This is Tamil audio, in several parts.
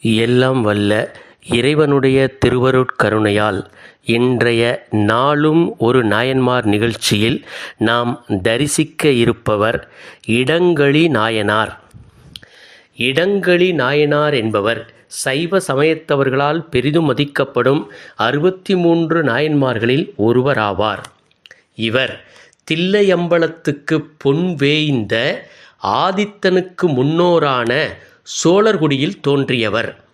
எல்லாம் வல்ல இறைவனுடைய திருவருட்கருணையால் இன்றைய நாளும் ஒரு நாயன்மார் நிகழ்ச்சியில் நாம் தரிசிக்க இருப்பவர் இடங்களி நாயனார். இடங்களி நாயனார் என்பவர் சைவ சமயத்தவர்களால் பெரிதும் மதிக்கப்படும் அறுபத்தி மூன்று நாயன்மார்களில் ஒருவராவார். இவர் தில்லையம்பலத்துக்கு பொன் வேய்ந்த ஆதித்தனுக்கு முன்னோரான சோழர்குடியில் தோன்றியவர்.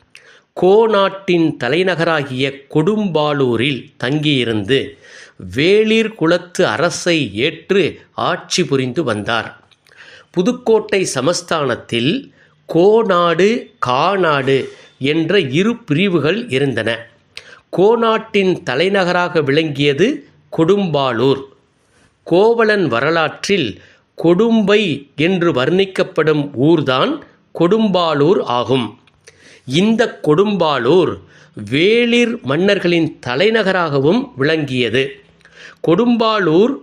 கோநாட்டின் தலைநகராகிய கொடும்பாளூரில் தங்கியிருந்து வேளிர் குலத்து அரசை ஏற்று ஆட்சி புரிந்து வந்தார். புதுக்கோட்டை சமஸ்தானத்தில் கோநாடு காநாடு என்ற இரு பிரிவுகள் இருந்தன. கோநாட்டின் தலைநகராக விளங்கியது கொடும்பாளூர் கோவலன் வரலாற்றில் கொடும்பை என்று வர்ணிக்கப்படும் ஊர்தான் கொடும்பாளூர் ஆகும். இந்த கொடும்பாளூர் வேளிர் மன்னர்களின் தலைநகராகவும் விளங்கியது. கொடும்பாளூர்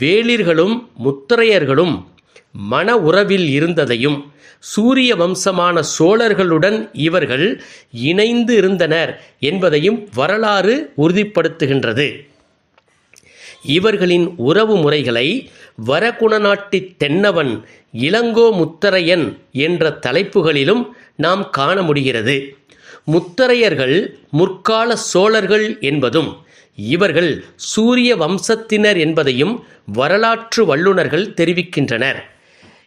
வேளிர்களும் முத்திரையர்களும் மன உறவில் இருந்ததையும் சூரிய வம்சமான சோழர்களுடன் இவர்கள் இணைந்து இருந்தனர் என்பதையும் வரலாறு உறுதிப்படுத்துகின்றது. இவர்களின் உறவு முறைகளை வரகுணநாட்டித் தென்னவன் இளங்கோ முத்தரையன் என்ற தலைப்புகளிலும் நாம் காண முடிகிறது. முத்தரையர்கள் முற்கால சோழர்கள் என்பதும் இவர்கள் சூரிய வம்சத்தினர் என்பதையும் வரலாற்று வல்லுநர்கள் தெரிவிக்கின்றனர்.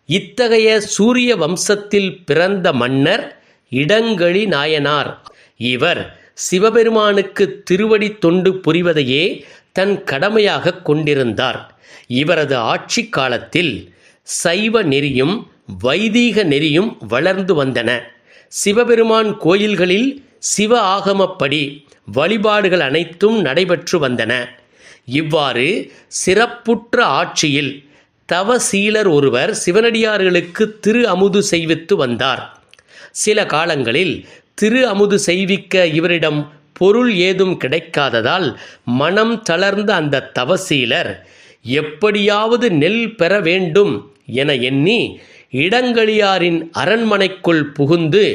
இத்தகைய சூரிய வம்சத்தில் பிறந்த மன்னர் இடங்களி நாயனார். இவர் சிவபெருமானுக்கு திருவடி தொண்டு புரிவதையே தன் கடமையாக கொண்டிருந்தார். இவரது ஆட்சி காலத்தில் சைவ நெறியும் வைதீக நெறியும் வளர்ந்து வந்தன. சிவபெருமான் கோயில்களில் சிவ ஆகமப்படி வழிபாடுகள் அனைத்தும் நடைபெற்று வந்தன. இவ்வாறு சிறப்புற்ற ஆட்சியில் தவசீலர் ஒருவர் சிவனடியார்களுக்கு திரு அமுது செய்வித்து வந்தார். சில காலங்களில் திரு அமுது செய்விக்க இவரிடம் பொருள் ஏதும் கிடைக்காததால் மனம் தளர்ந்த அந்த தவசீலர் எப்படியாவது நெல் பெற வேண்டும் என எண்ணி இடங்களியாரின் அரண்மனைக்குள் புகுந்து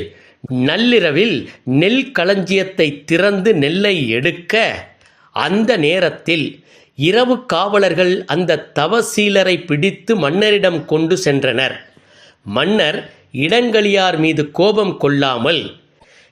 நள்ளிரவில் நெல் களஞ்சியத்தை திறந்து நெல்லை எடுக்க அந்த நேரத்தில் இரவு காவலர்கள் அந்த தவசீலரை பிடித்து மன்னரிடம் கொண்டு சென்றனர். மன்னர் இடங்களியார் மீது கோபம் கொள்ளாமல்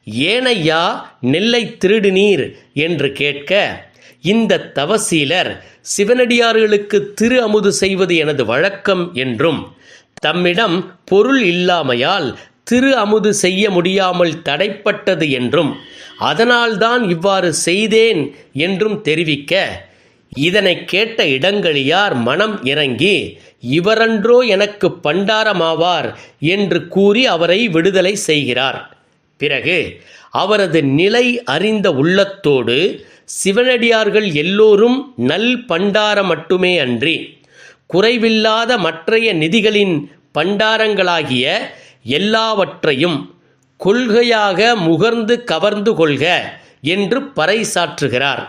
ஏனையா நெல்லை திருடுநீர் என்று கேட்க இந்த தவசீலர் சிவனடியார்களுக்கு திரு அமுது செய்வது எனது வழக்கம் என்றும் தம்மிடம் பொருள் இல்லாமையால் திரு அமுது செய்ய முடியாமல் தடைப்பட்டது என்றும் அதனால்தான் இவ்வாறு செய்தேன் என்றும் தெரிவிக்க இதனை கேட்ட இடங்களியார் மனம் இறங்கி இவரன்றோ எனக்கு பண்டாரமாவார் என்று கூறி அவரை விடுதலை செய்கிறார். பிறகு அவரது நிலை அறிந்த உள்ளத்தோடு சிவனடியார்கள் எல்லோரும் நல் பண்டார மட்டுமே அன்றி குறைவில்லாத மற்றைய நிதிகளின் பண்டாரங்களாகிய எல்லாவற்றையும் கொள்கையாக முகர்ந்து கவர்ந்து கொள்க என்று பறைசாற்றுகிறார்.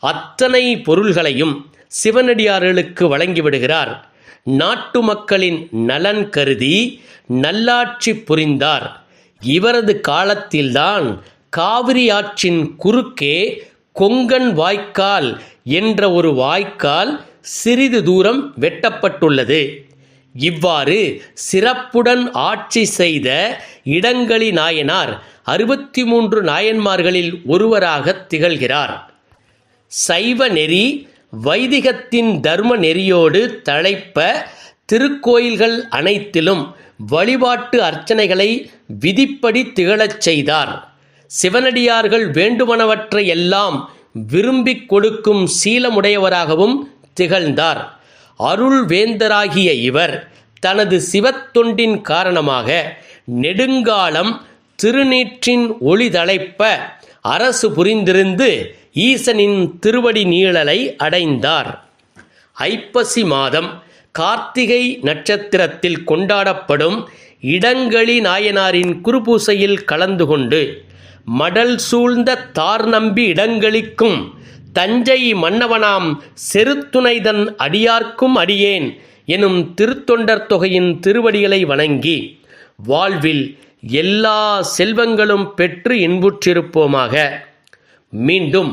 அத்தனை பொருள்களையும் சிவனடியார்களுக்கு வழங்கிவிடுகிறார். நாட்டு மக்களின் நலன் கருதி நல்லாட்சி புரிந்தார். இவரது காலத்தில்தான் காவிரி ஆற்றின் குறுக்கே கொங்கன் வாய்க்கால் என்ற ஒரு வாய்க்கால் சிறிது தூரம் வெட்டப்பட்டுள்ளது. இவ்வாறு சிறப்புடன் ஆட்சி செய்த இடங்களி நாயனார் அறுபத்தி மூன்று நாயன்மார்களில் ஒருவராக திகழ்கிறார். சைவ நெறி வைதிகத்தின் தர்ம நெறியோடு தழைப்ப திருக்கோயில்கள் அனைத்திலும் வழிபாட்டு அர்ச்சனைகளை விதிப்படி திகழச் செய்தார். சிவனடியார்கள் வேண்டுமனவற்றை எல்லாம் விரும்பிக் கொடுக்கும் சீலமுடையவராகவும் திகழ்ந்தார். அருள் வேந்தராகிய இவர் தனது சிவத்தொண்டின் காரணமாக நெடுங்காலம் திருநீற்றின் ஒளிதழைப்ப அரசு புரிந்திருந்து ஈசனின் திருவடி நீழலை அடைந்தார். ஐப்பசி மாதம் கார்த்திகை நட்சத்திரத்தில் கொண்டாடப்படும் இடங்களி நாயனாரின் குருபூசையில் கலந்து கொண்டு மடல் சூழ்ந்த தார் நம்பி இடங்களிக்கும் தஞ்சை மன்னவனாம் செருத்துணைதன் அடியார்க்கும் அடியேன் எனும் திருத்தொண்டர் தொகையின் திருவடிகளை வணங்கி வாழ்வில் எல்லா செல்வங்களும் பெற்று இன்புற்றிருப்போமாக. மீண்டும்